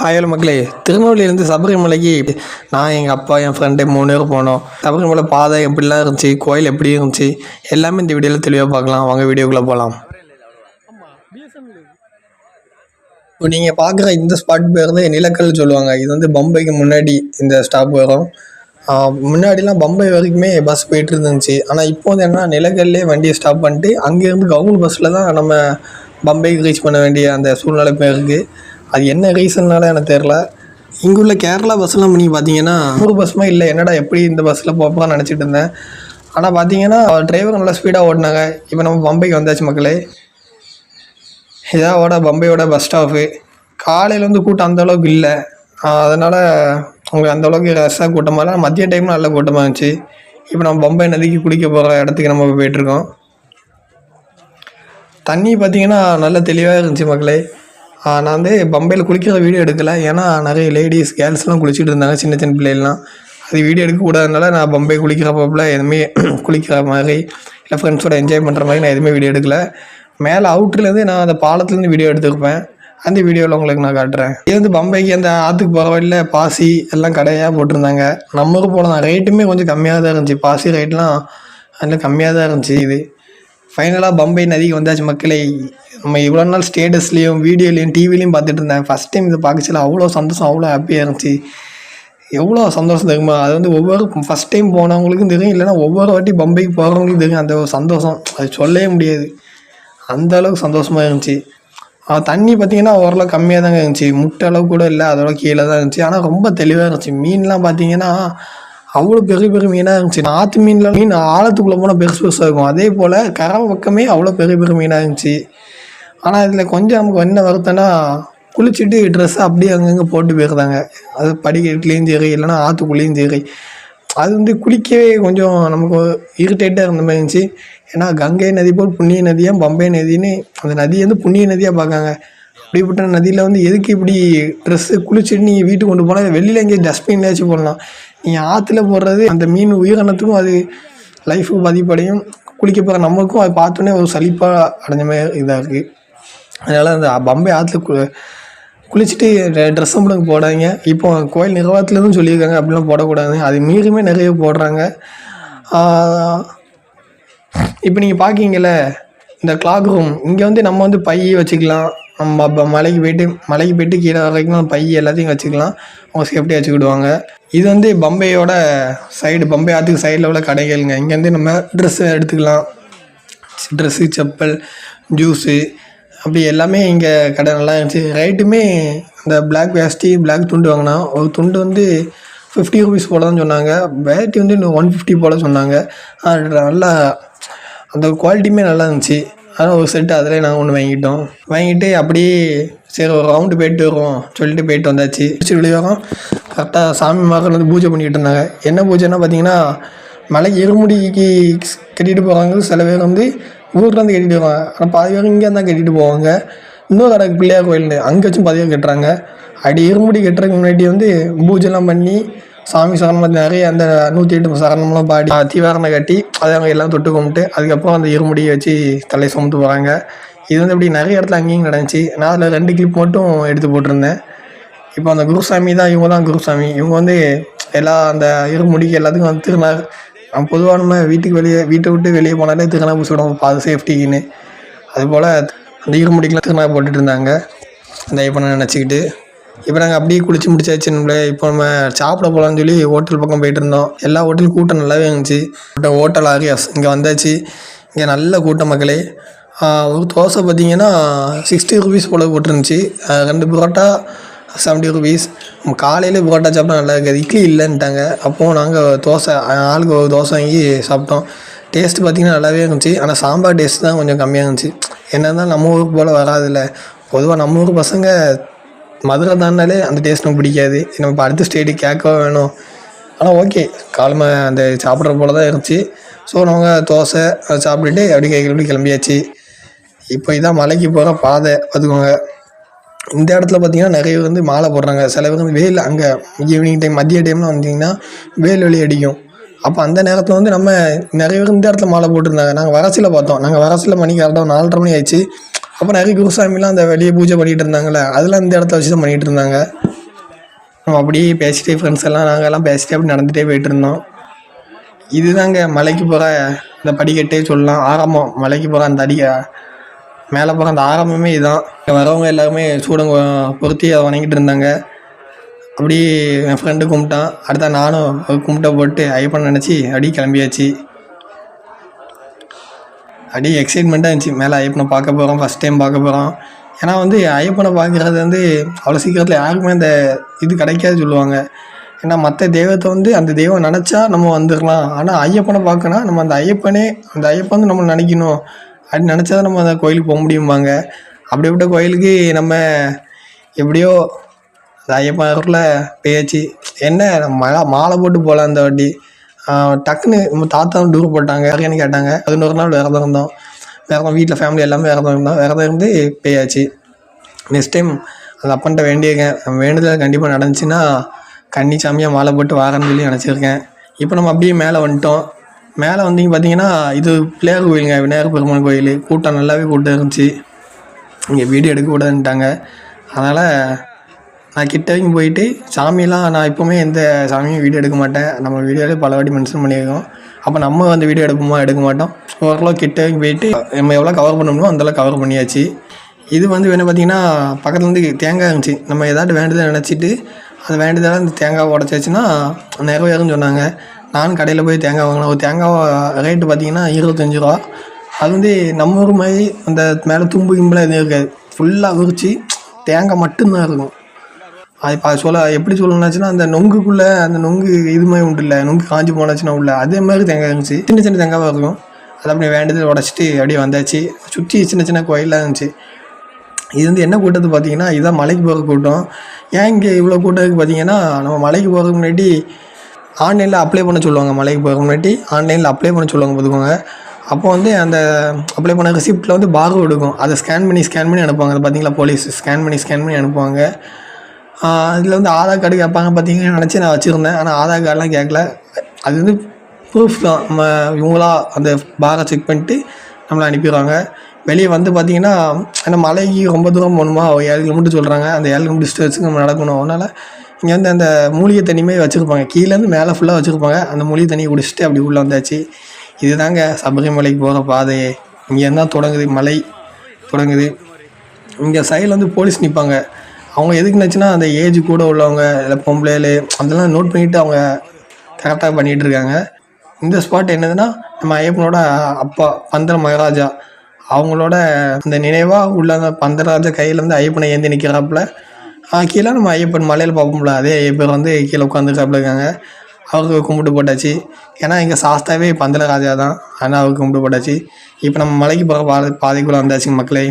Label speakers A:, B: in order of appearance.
A: ஹாயல் மக்களே திருநெல்வேலியிலேருந்து சபரிமலைக்கு நான் எங்கள் அப்பா என் ஃப்ரெண்டு மூணு பேர் போனோம். சபரிமலை பாதை எப்படிலாம் இருந்துச்சு கோயில் எப்படி இருந்துச்சு எல்லாமே இந்த வீடியோவில் தெளிவாக பார்க்கலாம். வாங்க வீடியோக்குள்ளே போகலாம் இப்போ நீங்கள் பார்க்குற இந்த ஸ்பாட் பேர் வந்து நிலக்கல் சொல்லுவாங்க. இது வந்து பம்பைக்கு முன்னாடி இந்த ஸ்டாப் வரும். முன்னாடிலாம் பம்பை வரைக்குமே பஸ் போயிட்டு இருந்துச்சு. ஆனால் இப்போ வந்து என்ன நிலக்கல்லே வண்டியை ஸ்டாப் பண்ணிட்டு அங்கேருந்து கவர்மெண்ட் பஸ்ஸில் தான் நம்ம பம்பைக்கு ரீச் பண்ண வேண்டிய அந்த சூழ்நிலை இப்போ இருக்குது அது என்ன ரீசன்னால எனக்கு தெரில இங்குள்ள கேரளா பஸ்ஸெல்லாம் நீங்கள் பார்த்தீங்கன்னா ஒரு பஸ்ஸுமே இல்லை. என்னடா எப்படி இந்த பஸ்ஸில் போப்போன்னு நினச்சிட்டு இருந்தேன். ஆனால் பார்த்தீங்கன்னா டிரைவர் நல்லா ஸ்பீடாக ஓட்டினாங்க. இப்போ நம்ம பம்பைக்கு வந்தாச்சு மக்களே. இதாவோட பம்பையோட பஸ் ஸ்டாப்பு காலையில் வந்து கூட்டம் அந்த அளவுக்கு இல்லை. அதனால் உங்களுக்கு அந்த அளவுக்கு ரஷ்ஷாக கூட்டமாக இல்லை. மதிய டைமில் நல்ல கூட்டமாக இருந்துச்சு. இப்போ நம்ம பம்பை நதிக்கு குளிக்க போகிற இடத்துக்கு நம்ம போயிட்டுருக்கோம் தண்ணி பார்த்தீங்கன்னா நல்ல தெளிவாக இருந்துச்சு மக்களே. நான் வந்து பம்பையில் குளிக்கிற வீடியோ எடுக்கலை. ஏன்னா நிறைய லேடிஸ் கேர்ள்ஸ்லாம் குளிச்சுட்டு இருந்தாங்க சின்ன சின்ன பிள்ளைகள்லாம். அது வீடியோ எடுக்கக்கூடாதனால நான் பம்பை குளிக்கிறப்பல எதுவுமே குளிக்கிற மாதிரி இல்லை ஃப்ரெண்ட்ஸோட என்ஜாய் பண்ணுற மாதிரி நான் எதுவுமே வீடியோ எடுக்கலை. மேலே அவுட்லேருந்து நான் அந்த பாலத்துலேருந்து வீடியோ எடுத்துருப்பேன். அந்த வீடியோவில் உங்களுக்கு நான் காட்டுறேன். இது வந்து பம்பைக்கு அந்த ஆற்றுக்கு போகிற வழியில் பாசி எல்லாம் கடையாக போட்டிருந்தாங்க. நம்ம ஊர் ரேட்டுமே கொஞ்சம் கம்மியாக தான் இருந்துச்சு. பாசி ரேட்லாம் அதில் கம்மியாக தான் இருந்துச்சு இது. ஃபைனலாக பம்பை நதிக்கு வந்தாச்சு மக்களே. நம்ம இவ்வளோ நாள் ஸ்டேட்டஸ்லேயும் வீடியோலையும் டிவிலையும் பார்த்துட்டு இருந்தேன். ஃபஸ்ட் டைம் இதை பார்க்கச்சில அவ்வளோ சந்தோஷம் அவ்வளோ ஹாப்பியாக இருந்துச்சு. எவ்வளோ சந்தோஷம் தெரியுமா? அது வந்து ஒவ்வொரு ஃபஸ்ட் டைம் போனவங்களுக்கும் தெரியும் இல்லைன்னா ஒவ்வொரு வாட்டி பம்பைக்கு போகிறவங்களுக்கும் தெரியும். அந்த ஒரு சந்தோஷம். அது சொல்லவே முடியாது. அந்த அளவுக்கு சந்தோஷமாக இருந்துச்சு. தண்ணி பார்த்திங்கன்னா ஓரளவு கம்மியாக தாங்க இருந்துச்சு. முட்டை அளவு கூட இல்லை அதோட கீழே தான் இருந்துச்சு. ஆனால் ரொம்ப தெளிவாக இருந்துச்சு. மீன்லாம் பார்த்தீங்கன்னா அவ்வளோ பெரிய பெரிய மீனாக இருந்துச்சு. நான் ஆற்று மீனில் மீன் ஆழத்துக்குள்ளே போனால் பெருசு பெருசாக இருக்கும். அதே போல் கரை பக்கமே அவ்வளோ பெரிய பெரிய மீனாக இருந்துச்சு. ஆனால் இதில் கொஞ்சம் நமக்கு என்ன வருத்தம்னா குளிச்சுட்டு ட்ரெஸ்ஸை அப்படியே அங்கங்கே போட்டு போயிருந்தாங்க. அது படிக்கட்டுலேயும் சரி இல்லைன்னா ஆற்றுக்குள்ளேயும் சரி. அது வந்து குளிக்கவே கொஞ்சம் நமக்கு இரிட்டேட்டாக இருந்த மாதிரி இருந்துச்சு. ஏன்னா கங்கை நதி போல் புண்ணிய நதியாக பம்பை நதின்னு அந்த நதியை வந்து புண்ணிய நதியாக பார்க்காங்க. அப்படிப்பட்ட நதியில் வந்து எதுக்கு இப்படி ட்ரெஸ்ஸு குளிச்சுட்டு நீங்கள் வீட்டுக்கு கொண்டு போனால் வெளியில் எங்கேயும் டஸ்ட்பின்லேயாச்சும் போடலாம். நீங்கள் ஆற்றுல போடுறது அந்த மீன் உயிரினத்துக்கும் அது லைஃபுக்கு பாதிப்படையும். குளிக்க போகிற நமக்கும் அதை பார்த்தோன்னே ஒரு சலிப்பாக அடைஞ்ச மாதிரி இதாக இருக்குது அதனால் அந்த பம்பை ஆற்றுல கு குளிச்சுட்டு ட்ரெஸ்ஸை மட்டும் போடாதீங்க. இப்போ கோயில் நிர்வாகத்துலேருந்து சொல்லியிருக்காங்க அப்படிலாம் போடக்கூடாது அது மீறியுமே நிறைய போடுறாங்க. இப்போ நீங்கள் பார்க்கீங்கல்ல இந்த கிளாக் ரூம் இங்கே வந்து நம்ம வந்து பை வச்சுக்கலாம். மலைக்கு போயிட்டு மலைக்கு போயிட்டு கீழே வரைக்கும் பை எல்லாத்தையும் வச்சுக்கலாம். அவங்க சேஃப்டியாக வச்சுக்கிடுவாங்க. இது வந்து பம்பையோட சைடு பம்பை ஆற்றுக்கு சைடில் உள்ள கடைகள்ங்க. இங்கேருந்து நம்ம ட்ரெஸ்ஸு எடுத்துக்கலாம். ட்ரெஸ்ஸு செப்பல் ஜூஸு அப்படி எல்லாமே இங்கே கடை நல்லா இருந்துச்சு. ரைட்டுமே இந்த பிளாக் வேஷ்டி பிளாக் துண்டு வாங்கினா ஒரு துண்டு வந்து ஃபிஃப்டி ருபீஸ் போல தான் சொன்னாங்க. வேட்டி வந்து இன்னும் ஒன் ஃபிஃப்டி போல் சொன்னாங்க. அது நல்லா அந்த குவாலிட்டியுமே நல்லா இருந்துச்சு. அதனால் ஒரு செட்டு அதிலே நாங்கள் ஒன்று வாங்கிட்டோம். வாங்கிட்டு அப்படியே சரி ஒரு ரவுண்டு போயிட்டு வருவோம். சொல்லிட்டு போயிட்டு வந்தாச்சு. திருச்சி வெளியோரம் கரெக்டாக சாமி மகள் வந்து பூஜை பண்ணிக்கிட்டு இருந்தாங்க. என்ன பூஜைன்னா பார்த்தீங்கன்னா மலை இருமுடிக்கு கட்டிகிட்டு போகிறாங்க சில பேர் வந்து ஊர்லேருந்து கட்டிகிட்டு வருவாங்க. ஆனால் பாதி பேர் இங்கே தான் கட்டிட்டு போவாங்க. இன்னொரு கடை பிள்ளையார் கோயில் அங்கே வச்சும் பாதி பேர் கட்டுறாங்க. அப்படி இருமுடி கட்டுறதுக்கு முன்னாடி வந்து பூஜைலாம் பண்ணி சாமி சரணம் நிறைய அந்த நூற்றி எட்டு சரணம்லாம் பாடி தீவாரணை கட்டி அதை அவங்க எல்லாம் தொட்டு கும்பிட்டு அதுக்கப்புறம் அந்த இருமுடியை வச்சு தலையை சுமத்து போகிறாங்க இது வந்து இப்படி நிறைய இடத்துல அங்கேயும் நடந்துச்சு. நான் அதில் ரெண்டு கிளிப் மட்டும் எடுத்து போட்டிருந்தேன். இப்போ அந்த குருசாமி தான் இவங்க தான் குருசாமி. இவங்க வந்து எல்லா அந்த இருமுடிக்கு எல்லாத்துக்கும் வந்து திருநா பொதுவாக நம்ம வீட்டுக்கு வெளியே வீட்டை விட்டு வெளியே போனாலே திருநா பூசி விடுவோம் பாது சேஃப்டிக்குன்னு. அதுபோல் அந்த இருமுடிக்கெலாம் திருநா போட்டுட்டு இருந்தாங்க. இந்த இப்போ நான் நினச்சிக்கிட்டு. இப்போ நாங்கள் அப்படியே குளிச்சு முடிச்சாச்சு நம்மளே இப்போ நம்ம சாப்பிட போகலான்னு சொல்லி ஹோட்டல் பக்கம் போயிட்டு இருந்தோம். எல்லா ஹோட்டலும் கூட்டம் நல்லாவே இருந்துச்சு. ஹோட்டல் ஆரியாஸ் இங்கே வந்தாச்சு. இங்கே நல்ல கூட்டம் மக்களே. ஒரு தோசை பார்த்தீங்கன்னா சிக்ஸ்டி ருபீஸ் போல் போட்டுருந்துச்சு. ரெண்டு புரோட்டா செவன்ட்டி ருபீஸ் காலையில் புரோட்டா சாப்பிட்டா நல்லா இருக்காது. இட்லி இல்லைன்ட்டாங்க. அப்போது நாங்கள் தோசை ஆளுக்கு ஒரு தோசை வாங்கி சாப்பிட்டோம். டேஸ்ட் பார்த்திங்கன்னா நல்லாவே இருந்துச்சு. ஆனால் சாம்பார் டேஸ்ட் தான் கொஞ்சம் கம்மியாக இருந்துச்சு. என்ன இருந்தாலும் நம்ம ஊருக்கு போல் வராதுல்ல. பொதுவாக நம்ம ஊர் பசங்க மதுரை தாண்டாலே அந்த டேஸ்ட் நமக்கு பிடிக்காது. நம்ம இப்போ அடுத்த ஸ்டேட்டு கேட்கவா வேணும். ஆனால் ஓகே காலமாக அந்த சாப்பிட்ற போல தான் இருந்துச்சு. ஸோ நாங்கள் தோசை அதை சாப்பிட்டுட்டு அப்படி கிளம்பி கிளம்பியாச்சு. இப்போ இதான் மலைக்கு போகிற பாதை பார்த்துக்கோங்க. இந்த இடத்துல பார்த்தீங்கன்னா நிறைய பேர் வந்து மாலை போடுறாங்க. சில பேர் வந்து வெயில் அங்கே ஈவினிங் டைம் மதிய டைம்லாம் வந்தீங்கன்னா வெயில் வெளியே அடிக்கும். அப்போ அந்த நேரத்தில் வந்து நம்ம நிறைய பேர் இந்த இடத்துல மாலை போட்டிருந்தாங்க. நாங்கள் வரசில் பார்த்தோம். நாங்கள் வரசில் மணி கரெக்டாக நாலரை மணி ஆயிடுச்சு. அப்புறம் நிறைய குருசாமிலாம் அந்த வெளியே பூஜை பண்ணிகிட்டு இருந்தாங்கல்ல அதெல்லாம் இந்த இடத்துல வச்சு தான் பண்ணிகிட்டு இருந்தாங்க. நம்ம அப்படியே பேசிட்டே ஃப்ரெண்ட்ஸ் எல்லாம் நாங்கள்லாம் பேசிட்டே அப்படி நடந்துகிட்டே போயிட்டு இருந்தோம். இதுதாங்க மலைக்கு போகிற இந்த படிக்கட்டே சொல்லலாம். ஆரம்பம் மலைக்கு போகிற அந்த அடிக்க மேலே போகிற அந்த ஆரம்பமே இதுதான் இங்க வரவங்க எல்லாருமே சூடங்க பொருத்தி அதை வணங்கிட்டு இருந்தாங்க. அப்படி என் ஃப்ரெண்டு கும்பிட்டான். அடுத்த நானும் கும்பிட்ட போட்டு ஐயப்பன் நினச்சி அப்படியே கிளம்பியாச்சு. அப்படியே எக்ஸைட்மெண்ட்டாக இருந்துச்சு. மேலே ஐயப்பனை பார்க்க போகிறோம் ஃபஸ்ட் டைம் பார்க்க போகிறோம் ஏன்னா வந்து ஐயப்பனை பார்க்குறது வந்து அவ்வளோ சீக்கிரத்தில் யாருக்குமே அந்த இது கிடைக்காது சொல்லுவாங்க. ஏன்னா மற்ற தெய்வத்தை வந்து அந்த தெய்வம் நினச்சா நம்ம வந்துடலாம். ஆனால் ஐயப்பனை பார்க்கணும் நம்ம அந்த ஐயப்பனே அந்த ஐயப்பன் வந்து நம்ம நினைக்கணும். அப்படி நினச்சா தான் நம்ம அந்த கோயிலுக்கு போக முடியும்பாங்க. அப்படிப்பட்ட கோயிலுக்கு நம்ம எப்படியோ அந்த ஐயப்பன் இருக்குள்ள பேச்சு என்ன மழை மாலை போட்டு போகலாம் அந்த வாட்டி. டக்குன்னு நம்ம தாத்தா டூர் போட்டாங்க. யாருன்னு கேட்டாங்க. பதினோரு நாள் விரதம் இருந்தோம். விரதம் வீட்டில் ஃபேமிலி எல்லாமே விரதம் இருந்தோம். விரதம் இருந்து பேயாச்சு நெக்ஸ்ட் டைம் அந்த அப்பன்ட்ட வேண்டியிருக்கேன். வேண்டுதல் கண்டிப்பாக நடந்துச்சுன்னா கன்னி சாமியாக மாலை போட்டு வாரேன்னு சொல்லி நினச்சிருக்கேன். இப்போ நம்ம அப்படியே மேலே வந்துட்டோம். மேலே வந்தீங்க பார்த்தீங்கன்னா இது பிள்ளையார் கோயிலுங்க. விநாயகர் பெருமாள் கோயில். கூட்டம் நல்லாவே கூட்டம் இருந்துச்சு. இங்கே வீடியோ எடுக்கக்கூடாதுன்ட்டாங்க. அதனால் நான் கிட்ட வரைக்கும் போயிட்டு சாமியெல்லாம் நான் எப்போவுமே எந்த சாமியும் வீடியோ எடுக்க மாட்டேன். நம்ம வீடியோவிலே பல வாட்டி மென்ஷன் பண்ணியிருக்கோம். அப்போ நம்ம வந்து வீடியோ எடுப்போமா எடுக்க மாட்டோம். ஓரளவு கிட்ட வரைக்கும் போயிட்டு நம்ம எவ்வளோ கவர் பண்ண முடியுமோ கவர் பண்ணியாச்சு. இது வந்து என்ன பார்த்தீங்கன்னா பக்கத்துலேருந்து தேங்காய் இருந்துச்சு. நம்ம ஏதாட்டு வேண்டுதல் நினச்சிட்டு அது வேண்டுதலாக இந்த தேங்காய் உடச்சாச்சுன்னா நிறைவேறும்னு சொன்னாங்க. நானும் கடையில் போய் தேங்காய் வாங்கினேன். ஒரு தேங்காய் ரேட்டு பார்த்தீங்கன்னா இருபத்தஞ்சி ரூபா. அது வந்து நம்ம ஊர் மாதிரி அந்த மேலே தும்பு கிம்பில் எதுவும் இருக்காது. ஃபுல்லாக விரிச்சு தேங்காய் மட்டும்தான் இருக்கும். அது இப்போ சொல்ல எப்படி சொல்லணும்னாச்சுன்னா அந்த நொங்குக்குள்ளே அந்த நொங்கு இது மாதிரி உண்டு இல்லை. நொங்கு காஞ்சி போனாச்சுன்னா உள்ள. அதே மாதிரி தேங்காய் இருந்துச்சு. சின்ன சின்ன தேங்காவாக இருக்கும். அதை அப்படியே வேண்டது உடச்சிட்டு அப்படியே வந்தாச்சு. சுற்றி சின்ன சின்ன கோயிலாக இருந்துச்சு. இது வந்து என்ன கூட்டத்து பார்த்தீங்கன்னா இதுதான் மலைக்கு போகிற கூட்டம். ஏன் இங்கே இவ்வளோ கூட்டம் இருக்குது பார்த்தீங்கன்னா நம்ம மலைக்கு போகிறதுக்கு முன்னாடி ஆன்லைனில் அப்ளை பண்ண சொல்லுவாங்க மலைக்கு போகிறதுக்கு முன்னாடி. ஆன்லைனில் அப்ளை பண்ண சொல்லுவாங்க பார்த்துக்கோங்க. அப்போ வந்து அந்த அப்ளை பண்ண ரிசிப்ட்டில் வந்து பார் எடுக்கும் அதை ஸ்கேன் பண்ணி ஸ்கேன் பண்ணி அனுப்புவாங்க. அதை பார்த்தீங்களா போலீஸ் ஸ்கேன் பண்ணி ஸ்கேன் பண்ணி அனுப்புவாங்க. அதில் வந்து ஆதார் கார்டு கேட்பாங்க பார்த்தீங்கன்னு நினச்சி நான் வச்சுருந்தேன். ஆனால் ஆதார் கார்டெலாம் கேட்கல அது வந்து ப்ரூஃப் தான். நம்ம இவங்களா அந்த பாரை செக் பண்ணிட்டு நம்மளை அனுப்பிடுவாங்க. வெளியே வந்து பார்த்தீங்கன்னா ஏன்னா மலைக்கு ரொம்ப தூரம் போகணுமா? ஒரு ஏழு கிலோமீட்டர் சொல்கிறாங்க அந்த ஏழு கிலோமீட்டர் டிஸ்டன்ஸுக்கு நம்ம நடக்கணும் அதனால் இங்கே வந்து அந்த மூலிகை தண்ணியுமே வச்சுருப்பாங்க. கீழேருந்து மேலே ஃபுல்லாக வச்சுருப்பாங்க. அந்த மூலிகை தண்ணியை குடிச்சிட்டு அப்படி உள்ளே வந்தாச்சு. இதுதாங்க சபரிமலைக்கு போகிற பாதையே இங்கே தான் தொடங்குது மலை. தொடங்குது. இங்கே சைடில் வந்து போலீஸ் நிற்பாங்க அவங்க எதுக்கு நினச்சுன்னா அந்த ஏஜ் கூட உள்ளவங்க இல்லை பொம்பளைகள் அதெல்லாம் நோட் பண்ணிவிட்டு அவங்க கரெக்டாக பண்ணிகிட்டு இருக்காங்க. இந்த ஸ்பாட் என்னதுன்னா நம்ம ஐயப்பனோட அப்பா பந்தர மகாராஜா. அவங்களோட அந்த நினைவாக உள்ள அந்த பந்தராஜா கையிலேருந்து ஐயப்பனை ஏந்தி நிற்கிறாப்புல கீழே நம்ம ஐயப்பன் மலையில் பார்ப்போம்ல அதே ஐயப்பன் வந்து கீழே உட்காந்துருக்காப்புல இருக்காங்க. அவருக்கு கும்பிட்டு போட்டாச்சு. ஏன்னா இங்கே சாஸ்தாவே பந்தல ராஜா தான். ஆனால் அவருக்கு கும்பிட்டு போட்டாச்சு. இப்போ நம்ம மலைக்கு போகிற பாதை பாதைக்குள்ளே வந்தாச்சு மக்களே.